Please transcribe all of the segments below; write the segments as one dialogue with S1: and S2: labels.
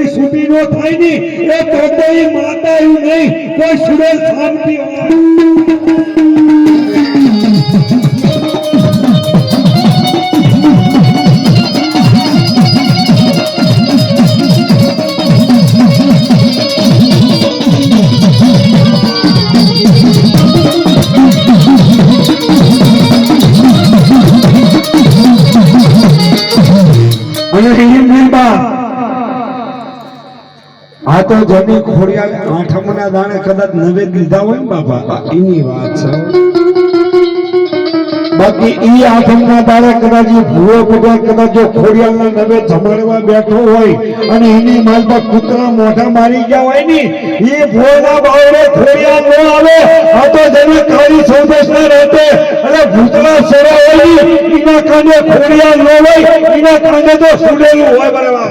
S1: સુરેલની સુધી નો થાયની એ તો કોઈ માતા એવું નહીં. કોઈ સુરેલ શાંતિ તો જમી ખોડિયાલ આઠમના દાણે કદાચ નવેદ લીધા હોય ને એની વાત છે. બાકી ઈ આઠમના દાડે કદાચ ભૂવો બધા કદાચ જો ખોડિયાલના નવે જમાડવા બેઠો હોય અને એની માલમાં કૂતરા મોઢા મારી ગયા હોય ને એ ભોળના બાવડે ખોડિયાલ નો આવે આ તો જેને કાળી સૌદેશના રહેતે અને ભૂતળા સેવા હોય ને, એના કાને ખોડિયાલ નો હોય એના કાને તો સુડેલું હોય બરાબર.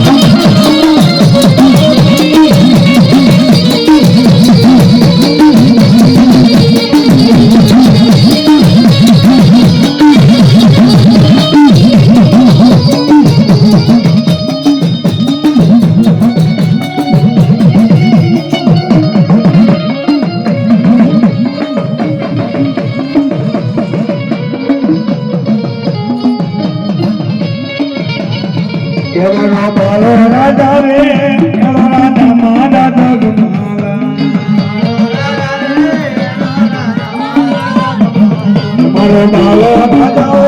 S1: મારો બાલો રાજા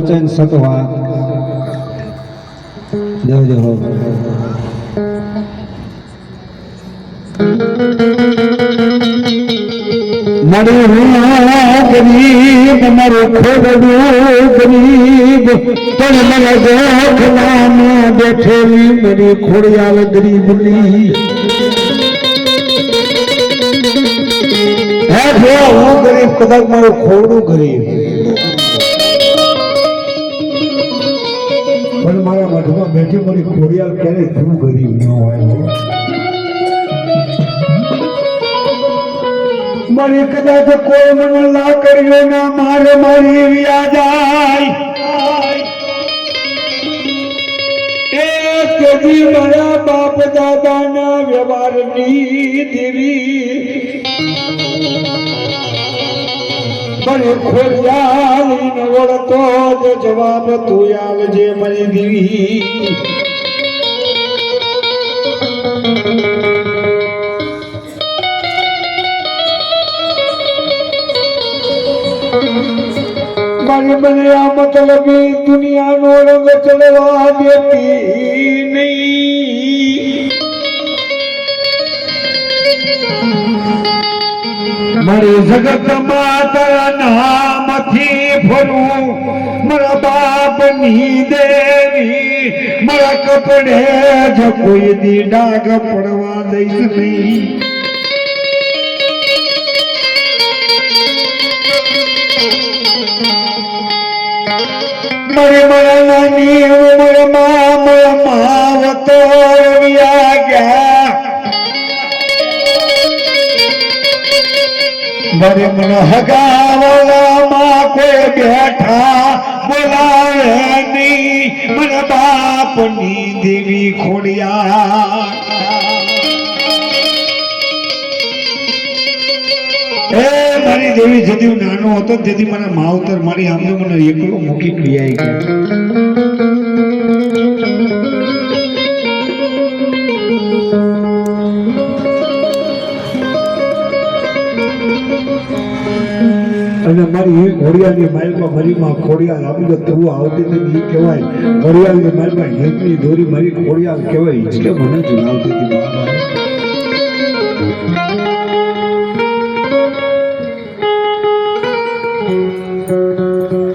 S1: વચન સતવા જય હો ગરીબ હે હું ગરીબ કદાચ મારું ખોડું ગરીબ. પણ મારા મઠમાં બેઠી મારી ખોડિયાલ ક્યારેય તું ગરીબ ન હોય મારી કદાચ કોઈ મને ના કર્યો ના, મારે મારી વ્યા જાય એ કેજી મારા બાપ દાદાના વ્યવહારની દેવી મને ખોડિયાલી ન વળતો જ જવાબ તું આવજે મારી દેવી. મારી મને આ મતલબી દુનિયાનો રંગ ચડવા દેતી નહીં. મારી જગતમાં તારા નામથી ફરું મારા બાપની દેવી, મારા કપડે જ કોઈ દી ડાગ પડવા દઈશ નહીં. મારે મારા નાની ઉંમરમાં મારા માવતો રવિયા ગયા. મારે હગાવવા હગાવવામાં બેઠા બોલાવેની, મન બાપની દેવી ખોડિયા. એ મારી દેવી જેથી હું નાનો હતો તેથી મને માવતર મારી આમ મને એકલો મૂકી ગયા અને મારી એ ઘોડિયાની માઇલમાં મરીમાં ખોડિયાલ આપણે તું આવતી હતી એ કહેવાય ઘોડિયાલની માઇલમાં હેતની દોરી મારી ખોડિયાલ કહેવાય એટલે મને જ લાવતી હતી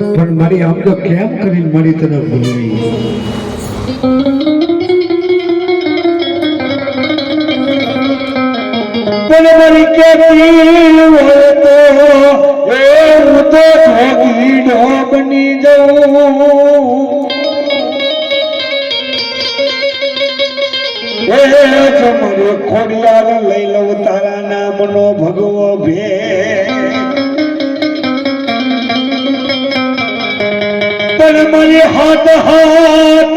S1: પણ મારી આમ તો કેમ કરીને મારી તને ભૂલી? મારી હું તો જોગીડો બની જવું એ લઈ લઉં તારા નામનો ભગવો ભે પણ મારી હાથ હાથ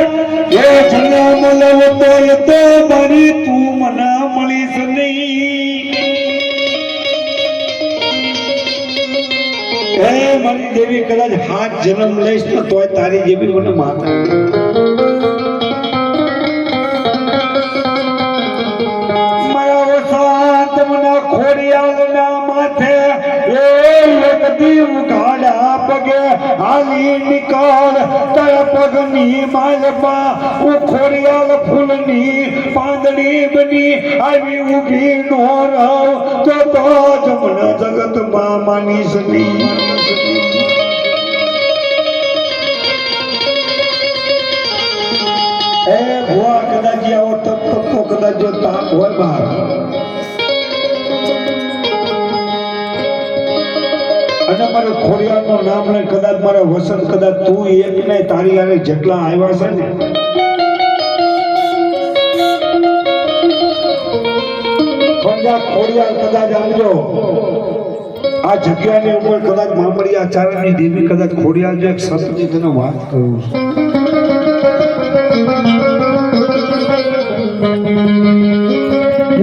S1: એ જન્મ લવ તો મારી મારી દેવી કદાચ હાથ જન્મ લઈશ ને તોય તારી જેવી મને માતા તારા પગની માલમાં હું ખોડિયાલ ફૂલની પાંદડી બની આવી ઊભી નો રહું તો તો જ મને જગતમાં માની સકી એ ભુવા કદાચ આવો નામ ને કદાચ મારે વસંત, કદાચ તું એક ને તારી હારે જેટલા આવ્યા છે ને. પણ ખોડિયાર કદાચ આવજો આ જગ્યાની ઉપર કદાચ મામડી આચાર્યની દેવી કદાચ ખોડિયાર જે એક તને વાત કરું છું.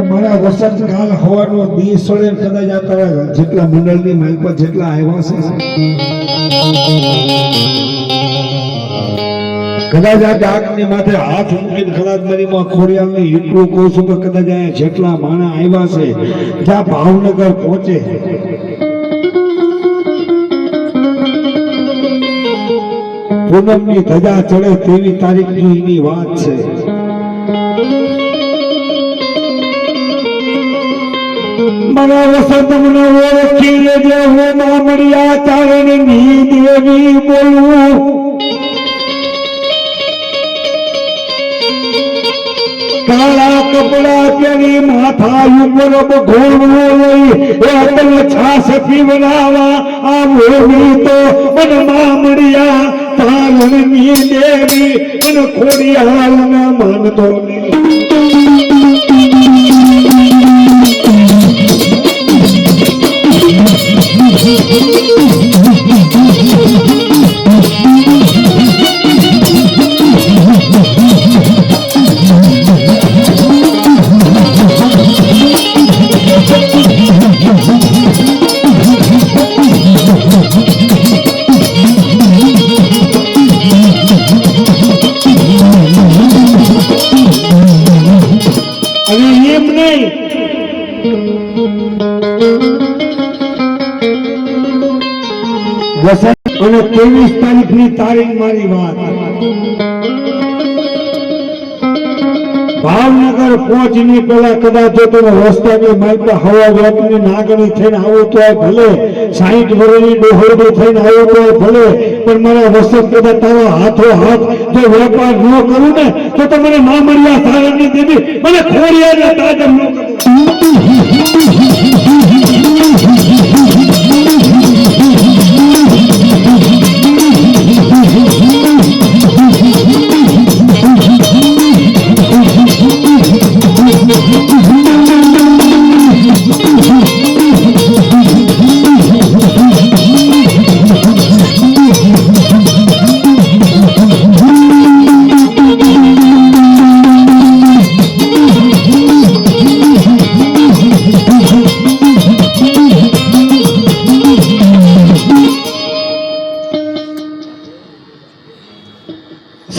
S1: મારા વસંત કાલ હવાનો દિવસ કદાચ આ તારા જેટલા મંડળની પર જેટલા આવ્યા છે કદાચ આ ડાકની માથે હાથ મૂકીને કદાચ મારી માં ખોડિયાલને એટલું કહું છું કદાચ અહીંયા જેટલા માણા આવ્યા છે જ્યાં ભાવનગર પહોંચે. પૂનમની ધજા ચડે તેવી તારીખની એની વાત છે. મને વસંત મને ઓળખી લેજે હું મામડિયા ચારણની દેવી બોલું. કાળા કપડા પહેરી માથા ઉપર ઘોડવો લઈ એ અતલ છાસ પીવડાવા આ મોહી તો મન મામડિયા ચારણની દેવી અને ખોડિયાલ ના માનતો નહીં અને ત્રેવીસ તારીખની તારીખ મારી વાત. ભાવનગર પહોંચની પેલા કદાચ રસ્તાની માઇપા નાગણી થઈને આવો તો ભલે. સાહીઠ વર્ષની ડોહરડી થઈને આવો તો ભલે. પણ મારા વસંત કદાચ તારો હાથો હાથ જો વેપાર ન કરું ને, તો તમને મામડિયા સારણની દેવી મને ખોડિયા તાજમ ન કરું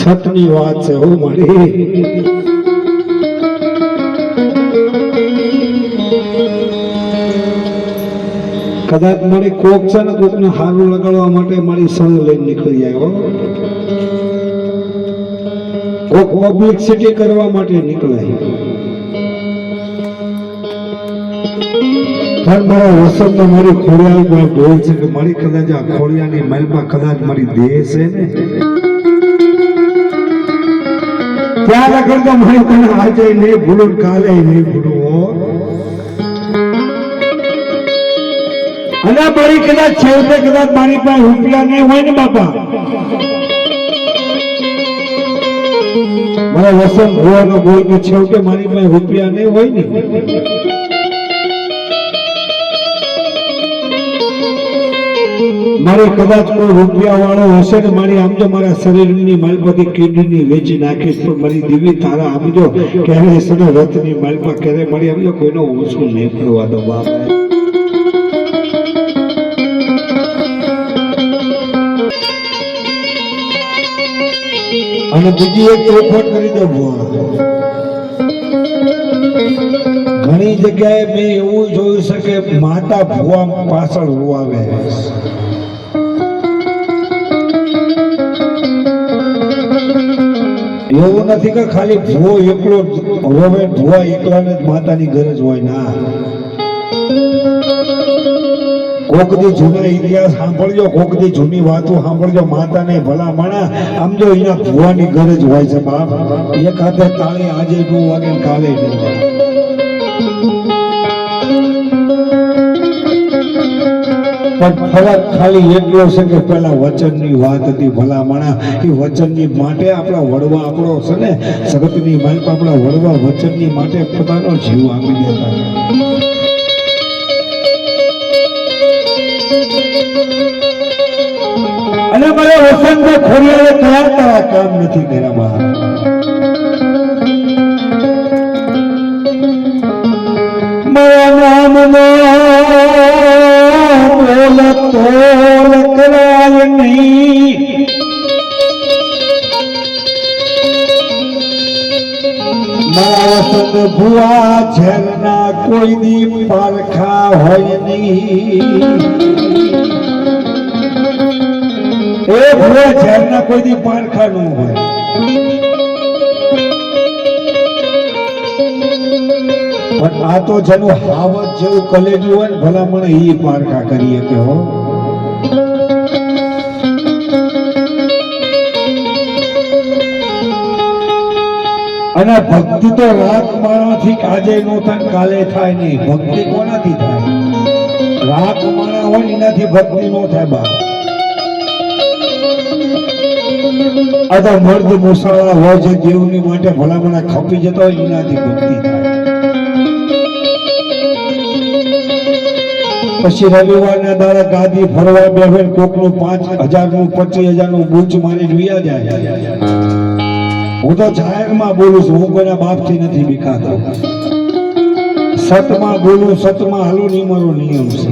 S1: સતની વાત છે, હું મારી. કદાચ મારી કોક છે ને કોકને હારું લગાડવા માટે મારી સંગ લઈને નીકળી આવ્યો કોક પબ્લિસિટી કરવા માટે નીકળે. પણ મારા વસંત મારી ખોડિયાલ બોલ છે કે મારી કદાચ આ ખોડિયાની મહેલમાં કદાચ મારી દેહ છે ને? ત્યાં લગન તો મારી તને આજે નહીં ભૂલું કાલે નહીં ભૂલું. અને મારી કદાચ છેવટે કદાચ મારી પાસે રૂપિયા નહીં હોય ને બાપા મારા વસંત ભુવાનો બોલ કે છેવટે મારી પાસે રૂપિયા નહીં હોય ને મારે કદાચ કોઈ રૂપિયા વાળો હશે ને મારી આમ તો મારા શરીરની માલપતિ કિડની વેચી નાખીશ પણ મારી દીવી તારા આમજો ક્યારે સને રથની માલપા ક્યારે મારી આમજો કોઈનો ઓછું નહીં પડવા દો બાપ અને બીજી એક ચોખવટ કરી દો ઘણી જગ્યાએ મેં એવું જોયું છે કે માતા ભુવા પાછળ રોવાવે એવું નથી કે ખાલી ભૂવો એકલો રોવે ભૂવા એકલાને જ માતાની ગરજ હોય, ના. કોકદી જૂના ઇતિહાસ સાંભળજો કોકદી જૂની વાતો સાંભળજો, માતાને ભલા માણા, આમ જો એના ભુવાની ગરજ હોય છે, બાપ. એક હાથે તાળી આજે નું વાગે કાલે નું પણ ફરક ખાલી એટલો છે કે પેલા વચનની વાત હતી ભલામણા. એ વચનની માટે આપણા વડવા આપણો છે ને? જગતની માલિક આપણા વડવા વચનની માટે પોતાનો જીવ આપી દેતા. અને મને વસંત ખોડિયાએ કયા કયા કામ નથી કર્યા બહાર. મારા નામનો બોલ તોલ કરાય માસન ભુવા ઝરના કોઈ દી પારખા હોય નહીં. એ ભુવા ઝરના કોઈ દી પારખા ન હોય. પણ આ તો જેનું હાવત જેવું કલેજું હોય ને, ભલામણ એ પારકા કરીએ કે હો. અને ભક્તિ તો રાત માણાથી આજે નો થાય કાલે થાય નહીં. ભક્તિ કોનાથી થાય? રાત માણા હોય એનાથી ભક્તિ નો થાય બા. આ તો મર્દ મુસાળા હોય છે દેવની માટે ભલામણા ખપી જતો હોય એનાથી ભક્તિ થાય. પછી રવિવારના દાડા ગાદી ફરવા બેસે કોકનું પાંચ હજારનું, પચીસ હજારનું બૂચ મારી જોયા જાય. હું તો જાહેરમાં બોલું છું, હું કોઈના બાપથી નથી બીકાતો સતમાં બોલું, સતમાં હાલું નહીં મારો નિયમ છે.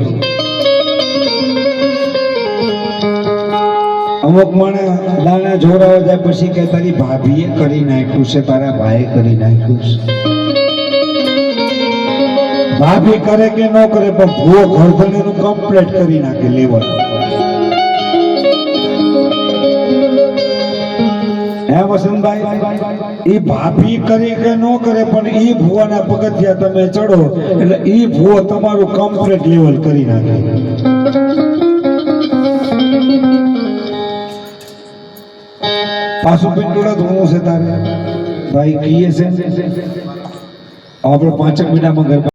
S1: અમુક મને દાણા જોડાવા જાય, પછી કે, તારી ભાભીએ કરી નાખ્યું છે, તારા ભાઈએ કરી નાખ્યું છે. ભાભી કરે કે ન કરે, પણ ભૂવો ઘરધણીનું કમ્પ્લીટ કરી નાખે લેવલ હે વસંતભાઈ એ ભાભી કરે કે ન કરે, પણ એ ભૂવાના પગથિયા તમે ચડો, એટલે ઈ ભૂવો તમારું કમ્પ્લીટ લેવલ કરી નાખે. પાછું પિંડોળા ધોવું છે તારે? ભાઈ કહીએ છે આપણે પાંચક મહિનામાં ઘર